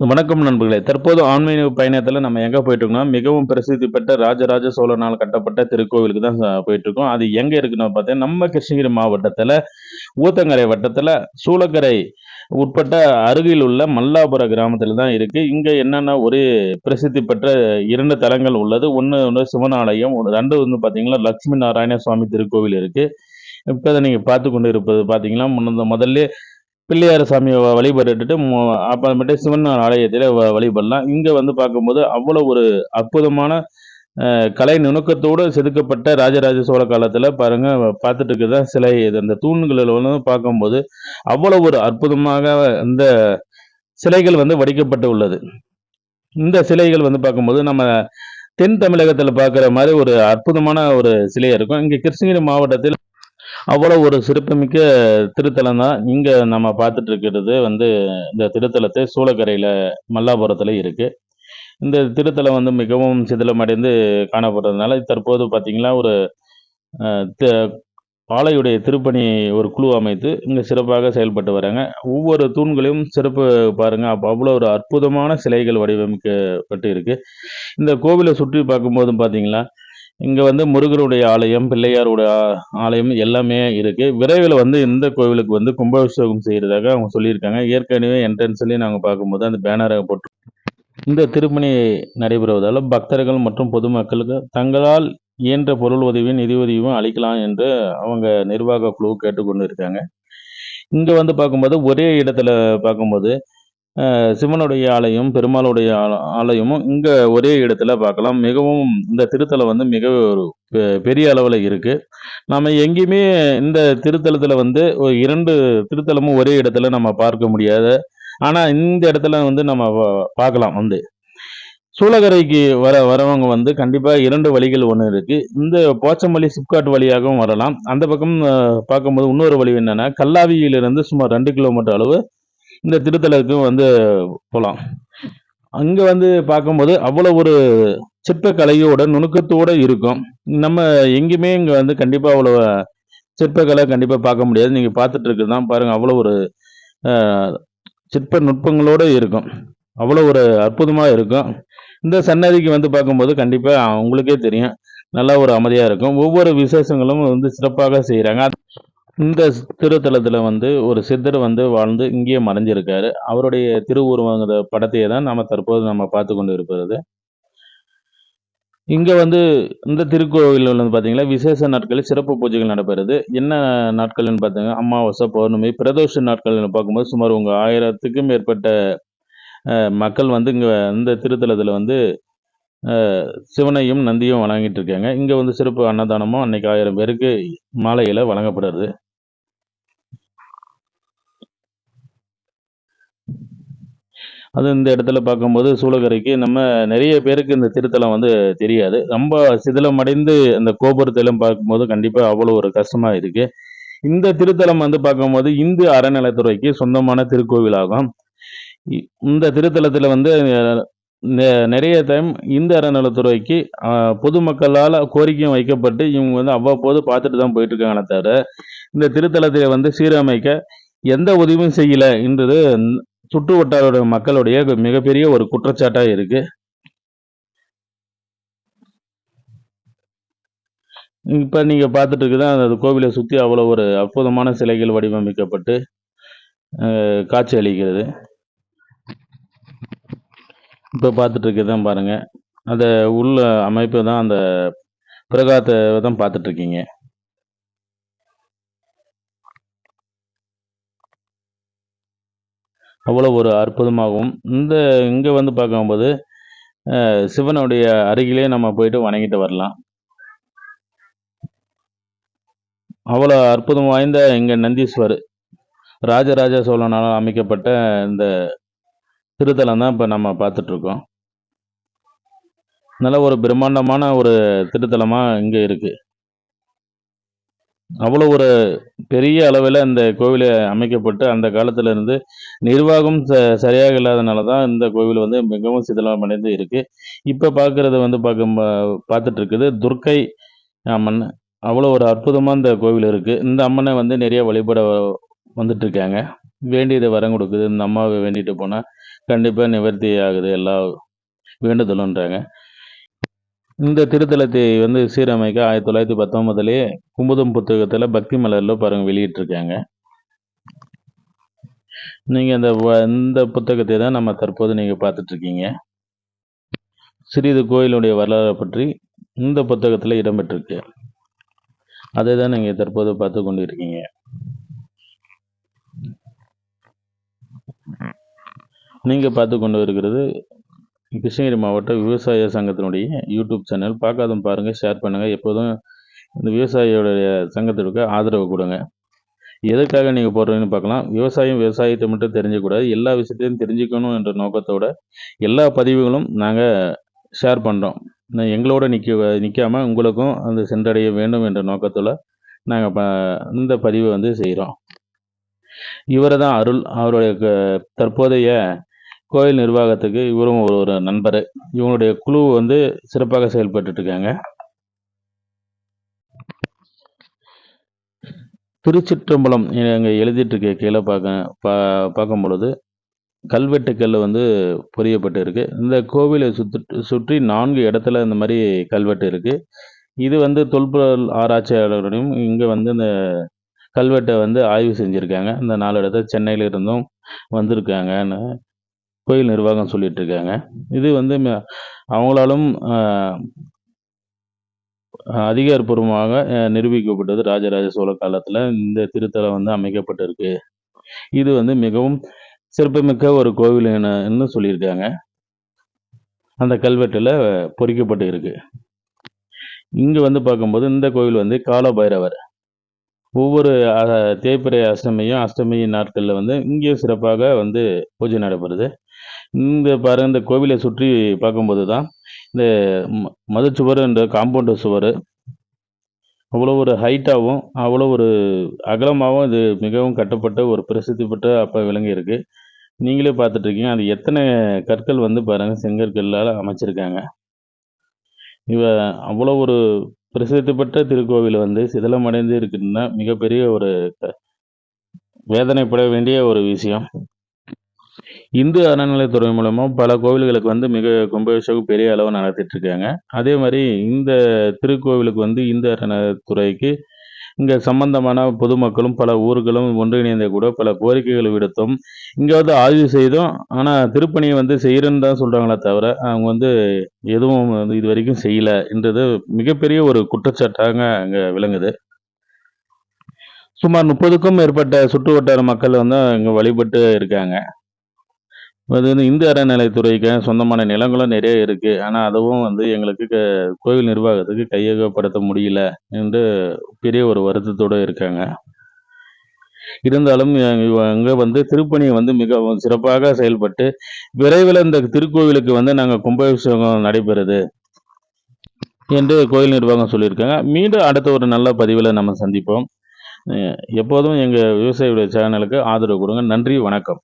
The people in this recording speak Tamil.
வணக்கம் நண்பர்களே. தற்போது ஆன்மீக பயணத்தில் நம்ம எங்கே போயிட்டுருக்கோம்னா மிகவும் பிரசித்தி பெற்ற ராஜராஜ சோழனால் கட்டப்பட்ட திருக்கோவிலுக்கு தான் போயிட்டுருக்கோம். அது எங்கே இருக்குன்னு பார்த்தீங்கன்னா நம்ம கிருஷ்ணகிரி மாவட்டத்தில் ஊத்தங்கரை வட்டத்தில் சூளக்கரை உட்பட்ட அருகில் உள்ள மல்லாபுர கிராமத்தில் தான் இருக்குது இங்கே என்னென்ன ஒரு பிரசித்தி பெற்ற இரண்டு தலங்கள் உள்ளது. ஒன்று வந்து சிவன் ஆலயம் ரெண்டு வந்து பார்த்தீங்கன்னா லக்ஷ்மி நாராயண சுவாமி திருக்கோவில் இருக்கு. இப்போ அதை நீங்கள் பார்த்து கொண்டு இருப்பது பார்த்தீங்கன்னா முன்ன முதல்ல பிள்ளையார் சாமியை வழிபட்டுட்டு அப்புறமேட்டு சிவன் ஆலயத்தில் வ- வழிபடலாம். இங்கே வந்து பார்க்கும்போது அவ்வளோ ஒரு அற்புதமான கலை நுணுக்கத்தோடு செதுக்கப்பட்ட ராஜராஜ சோழ காலத்தில் பாருங்க பார்த்துட்டு இருக்குதான் சிலை இது அந்த தூண்களில் வந்து பார்க்கும்போது அவ்வளோ ஒரு அற்புதமாக இந்த சிலைகள் வந்து வடிக்கப்பட்டு உள்ளது. இந்த சிலைகள் வந்து பார்க்கும்போது நம்ம தென் தமிழகத்தில் பார்க்குற மாதிரி ஒரு அற்புதமான ஒரு சிலையாக இருக்கும். இங்கே கிருஷ்ணகிரி மாவட்டத்தில் அவ்வளோ ஒரு சிறப்புமிக்க திருத்தலம் தான். இங்கே நம்ம பார்த்துட்டு இருக்கிறது வந்து இந்த திருத்தலத்தை சூளக்கரையில் மல்லாபுரத்தில் இருக்குது இந்த திருத்தலம் வந்து மிகவும் சிதிலமடைந்து காணப்படுறதுனால தற்போது பார்த்திங்கன்னா ஒரு ஆலையுடைய திருப்பணி ஒரு குழு அமைத்து இங்கே சிறப்பாக செயல்பட்டு வராங்க. ஒவ்வொரு தூண்களையும் சிறப்பு பாருங்கள் அப்போ அவ்வளோ ஒரு அற்புதமான சிலைகள் வடிவமைக்கப்பட்டு இருக்குது இந்த கோவிலை சுற்றி பார்க்கும்போதும் பார்த்தீங்களா இங்கே வந்து முருகருடைய ஆலயம் பிள்ளையாருடைய ஆலயம் எல்லாமே இருக்குது விரைவில் வந்து இந்த கோவிலுக்கு வந்து கும்பாபிஷேகம் செய்கிறதாக அவங்க சொல்லியிருக்காங்க. ஏற்கனவே என்ட்ரன்ஸ்லேயே நாங்கள் பார்க்கும்போது அந்த பேனரை போட்டு இந்த திருப்பணி நடைபெறுவதால் பக்தர்கள் மற்றும் பொதுமக்களுக்கு தங்களால் இயன்ற பொருள் உதவியும் நிதி உதவியும் அளிக்கலாம் என்று அவங்க நிர்வாக குழு கேட்டுக்கொண்டு இருக்காங்க இங்கே வந்து பார்க்கும்போது ஒரே இடத்துல பார்க்கும்போது சிவனுடைய ஆலயம் பெருமாளுடைய ஆல- ஆலயமும் இங்கே ஒரே இடத்துல பார்க்கலாம். மிகவும் இந்த திருத்தலம் வந்து மிக ஒரு பெ- பெரிய அளவில் இருக்குது நம்ம எங்கேயுமே இந்த திருத்தலத்தில் வந்து ஒரு இரண்டு திருத்தலமும் ஒரே இடத்துல நம்ம பார்க்க முடியாது. ஆனால் இந்த இடத்துல வந்து நம்ம பார்க்கலாம் வந்து. சூளகரைக்கு வர வரவங்க வந்து கண்டிப்பாக இரண்டு வழிகள் ஒன்று இருக்குது இந்த போச்சம்பள்ளி சிப்காட் வழியாகவும் வரலாம். அந்த பக்கம் பார்க்கும்போது இன்னொரு வழி என்னென்னா கல்லாவியிலிருந்து சுமார் ரெண்டு கிலோமீட்டர் அளவு இந்த திருத்தலத்துக்கு வந்து போகலாம் அங்கே வந்து பார்க்கும்போது அவ்வளோ ஒரு சிற்பக்கலையோட நுணுக்கத்தோட இருக்கும். நம்ம எங்கேயுமே இங்கே வந்து கண்டிப்பாக அவ்வளோ சிற்பக்கலை கண்டிப்பாக பார்க்க முடியாது. நீங்கள் பார்த்துட்டு இருக்குது தான் பாருங்கள் அவ்வளோ ஒரு சிற்ப நுட்பங்களோடு இருக்கும். அவ்வளோ ஒரு அற்புதமாக இருக்கும். இந்த சன்னதிக்கு வந்து பார்க்கும்போது கண்டிப்பாக உங்களுக்கே தெரியும் நல்லா ஒரு அமைதியாக இருக்கும். ஒவ்வொரு விசேஷங்களும் வந்து சிறப்பாக செய்கிறாங்க இந்த திருத்தலத்தில் வந்து ஒரு சித்தர் வந்து வாழ்ந்து இங்கேயே மறைஞ்சிருக்காரு. அவருடைய திருவுருவங்கிற படத்தையே தான் நம்ம தற்போது நம்ம பார்த்து கொண்டு இருப்பது இங்கே வந்து இந்த திருக்கோவில் வந்து பார்த்தீங்கன்னா விசேஷ நாட்களில் சிறப்பு பூஜைகள் நடைபெறுது. என்ன நாட்கள்னு பார்த்தீங்கன்னா அமாவாசை பௌர்ணமி பிரதோஷ நாட்கள்னு பார்க்கும்போது சுமார் உங்கள் ஆயிரத்துக்கும் மேற்பட்ட மக்கள் வந்து இங்கே இந்த திருத்தலத்தில் வந்து சிவனையும் நந்தியும் வழங்கிட்டு இருக்காங்க. இங்கே வந்து சிறப்பு அன்னதானமும் அன்னைக்கு ஆயிரம் பேருக்கு மாலையில் வழங்கப்படுறது. அது இந்த இடத்துல பார்க்கும்போது சூளகரைக்கு நம்ம நிறைய பேருக்கு இந்த திருத்தலம் வந்து தெரியாது. ரொம்ப சிதிலமடைந்து அந்த கோபுரத்தெல்லாம் பார்க்கும்போது கண்டிப்பாக அவ்வளோ ஒரு கஷ்டமாக இருக்குது இந்த திருத்தலம் வந்து பார்க்கும்போது இந்து அறநிலைத்துறைக்கு சொந்தமான திருக்கோவிலாகும். இ- இந்த திருத்தலத்தில் வந்து நெ- நிறைய டைம் இந்து அறநிலைத்துறைக்கு பொதுமக்களால் கோரிக்கையும் வைக்கப்பட்டு இவங்க வந்து அவ்வப்போது பார்த்துட்டு தான் போயிட்டு இருக்காங்களே தவிர இந்த திருத்தலத்தை வந்து சீரமைக்க எந்த உதவியும் செய்யலை என்றது சுற்று வட்டாரோட மக்களுடைய மிகப்பெரிய ஒரு குற்றச்சாட்டாக இருக்கு. இப்போ நீங்கள் பார்த்துட்டு இருக்குதான் அந்த கோவிலை சுற்றி அவ்வளோ ஒரு அற்புதமான சிலைகள் வடிவமைக்கப்பட்டு காட்சி அளிக்கிறது. இப்போ பார்த்துட்டு இருக்குதான் பாருங்கள் அந்த உள்ள அமைப்பு தான் அந்த பிரகாத்தை தான் பார்த்துட்ருக்கீங்க இருக்கீங்க அவ்வளோ ஒரு அற்புதமாகவும் இந்த இங்கே வந்து பார்க்கும்போது சிவனுடைய அருகிலே நம்ம போயிட்டு வணங்கிட்டு வரலாம். அவ்வளோ அற்புதம் வாய்ந்த இங்கே நந்தீஸ்வர் ராஜராஜ சோழனால் அமைக்கப்பட்ட இந்த திருத்தலம் தான் இப்போ நம்ம பார்த்துட்ருக்கோம். நல்ல ஒரு பிரம்மாண்டமான ஒரு திருத்தலமாக இங்கே இருக்குது அவ்வளோ ஒரு பெரிய அளவில் இந்த கோவில் அமைக்கப்பட்டு அந்த காலத்தில் இருந்து நிர்வாகம் ச சரியாக இல்லாதனால தான் இந்த கோவில் வந்து மிகவும் சிதிலமடைந்து இருக்குது இப்போ பார்க்குறது வந்து பார்க்க பார்த்துட்டு இருக்குது துர்க்கை அம்மன். அவ்வளோ ஒரு அற்புதமாக இந்த கோவில் இருக்குது இந்த அம்மனை வந்து நிறைய வழிபட வந்துட்டுருக்காங்க வேண்டியதை வரம் கொடுக்குது. இந்த அம்மாவை வேண்டிட்டு போனால் கண்டிப்பாக நிவர்த்தி ஆகுது எல்லா வேண்டுதலுன்றாங்க. இந்த திருத்தலத்தை வந்து சீரமைக்க ஆயிரத்தி தொள்ளாயிரத்தி பத்தொன்பதுலேயே குமுதம் புத்தகத்தில் பக்தி மலரில் பாருங்கள் வெளியிட்டிருக்காங்க. நீங்கள் இந்த இந்த புத்தகத்தை தான் நம்ம தற்போது நீங்கள் பார்த்துட்ருக்கீங்க. சிறிது கோயிலுடைய வரலாறை பற்றி இந்த புத்தகத்தில் இடம்பெற்றிருக்கு. அதை தான் நீங்கள் தற்போது பார்த்து கொண்டு இருக்கீங்க நீங்கள் பார்த்து கொண்டு இருக்கிறது கிருஷ்ணகிரி மாவட்ட விவசாய சங்கத்தினுடைய யூடியூப் சேனல். பார்க்காதவங்க பாருங்கள் ஷேர் பண்ணுங்கள் எப்போதும் இந்த விவசாயியோடைய சங்கத்திற்கு ஆதரவு கொடுங்க. எதுக்காக நீங்கள் போடுறீங்கன்னு பார்க்கலாம். விவசாயம் விவசாயத்தை மட்டும் தெரிஞ்சக்கூடாது எல்லா விஷயத்தையும் தெரிஞ்சுக்கணும் என்ற நோக்கத்தோட எல்லா பதிவுகளும் நாங்கள் ஷேர் பண்ணுறோம் நான் எங்களோட நிற்க நிற்காமல் உங்களுக்கும் அந்த சென்றடைய வேண்டும் என்ற நோக்கத்தில் நாங்கள் ப இந்த பதிவை வந்து செய்கிறோம் இவரை தான் அருள் அவருடைய க- தற்போதைய கோயில் நிர்வாகத்துக்கு இவரும் ஒரு ஒரு நண்பர். இவங்களுடைய குழு வந்து சிறப்பாக செயல்பட்டுட்டு இருக்காங்க திருச்சிற்றம்பலம் அங்கே எழுதிட்டுருக்க கீழே பார்க்க பா பார்க்கும் பொழுது கல்வெட்டுக்கல் வந்து புரியப்பட்டு இருக்குது இந்த கோவிலை சுற்றி சுற்றி நான்கு இடத்துல இந்த மாதிரி கல்வெட்டு இருக்குது இது வந்து தொல்பொருள் ஆராய்ச்சியாளர்களையும் இங்கே வந்து இந்த கல்வெட்டை வந்து ஆய்வு செஞ்சுருக்காங்க. இந்த நாலு இடத்துல சென்னையிலிருந்தும் வந்திருக்காங்கன்னு கோயில் நிர்வாகம் சொல்லிட்டு இருக்காங்க இது வந்து ம- அவங்களாலும் அதிகாரப்பூர்வமாக நிரூபிக்கப்பட்டது ராஜராஜ சோழ காலத்தில் இந்த திருத்தலம் வந்து அமைக்கப்பட்டிருக்கு. இது வந்து மிகவும் சிறப்புமிக்க ஒரு கோவில் என சொல்லியிருக்காங்க. அந்த கல்வெட்டில் பொறிக்கப்பட்டு இருக்கு இங்கே வந்து பார்க்கும்போது இந்த கோவில் வந்து கால பைரவர் ஒவ்வொரு அஹ், தேய்பிறை அஷ்டமியும் அஷ்டமி நாட்களில் வந்து இங்கே சிறப்பாக வந்து பூஜை நடைபெறுது. இந்த பாருங்கள் இந்த கோவிலை சுற்றி பார்க்கும்போது தான் இந்த ம- மதுச்சுவர் என்ற காம்பவுண்டு சுவர். அவ்வளோ ஒரு ஹைட்டாகவும் அவ்வளோ ஒரு அகலமாகவும் இது மிகவும் கட்டப்பட்ட ஒரு பிரசித்தி பெற்ற அப்போ விலங்கு இருக்குது நீங்களே பார்த்துட்ருக்கீங்க அது எத்தனை கற்கள் வந்து பாருங்கள் செங்கற்களால் அமைச்சிருக்காங்க. இவ அவ்வளோ ஒரு பிரசித்தி பெற்ற திருக்கோவில் வந்து சிதிலமடைந்து இருக்குன்னா மிகப்பெரிய ஒரு வேதனைப்பட வேண்டிய ஒரு விஷயம். இந்து அறநிலைத்துறை மூலமாக பல கோவில்களுக்கு வந்து மிக கும்பாபிஷேகம் பெரிய அளவு நடத்திட்டுருக்காங்க அதே மாதிரி இந்த திருக்கோவிலுக்கு வந்து இந்து அறநிலைத்துறைக்கு இங்கே சம்பந்தமான பொதுமக்களும் பல ஊர்களும் ஒன்றிணைந்த கூட பல கோரிக்கைகள் விடுத்தும் இங்கே வந்து ஆய்வு செய்தோம் ஆனால் திருப்பணியை வந்து செய்கிறேன்னு தான் சொல்கிறாங்களே தவிர அவங்க வந்து எதுவும் வந்து இது வரைக்கும் செய்யலை என்றது மிகப்பெரிய ஒரு குற்றச்சாட்டாக அங்கே விளங்குது. சுமார் முப்பதுக்கும் மேற்பட்ட சுற்று வட்டார மக்கள் வந்து இங்கே வழிபட்டு இருக்காங்க. அது வந்து இந்து அறநிலைத்துறைக்கு சொந்தமான நிலங்களும் நிறைய இருக்கு. ஆனால் அதுவும் வந்து எங்களுக்கு க- கோவில் நிர்வாகத்துக்கு கையகப்படுத்த முடியல என்று பெரிய ஒரு வருத்தத்தோட இருக்காங்க. இருந்தாலும் அங்கே வந்து திருப்பணி வந்து மிகவும் சிறப்பாக செயல்பட்டு விரைவில் இந்த திருக்கோவிலுக்கு வந்து நாங்கள் கும்பாபிஷேகம் நடைபெறுது என்று கோயில் நிர்வாகம் சொல்லியிருக்காங்க. மீண்டும் அடுத்த ஒரு நல்ல பதிவில் நம்ம சந்திப்போம். எப்போதும் எங்கள் விவசாயிகளுடைய சேனலுக்கு ஆதரவு கொடுங்க. நன்றி வணக்கம்.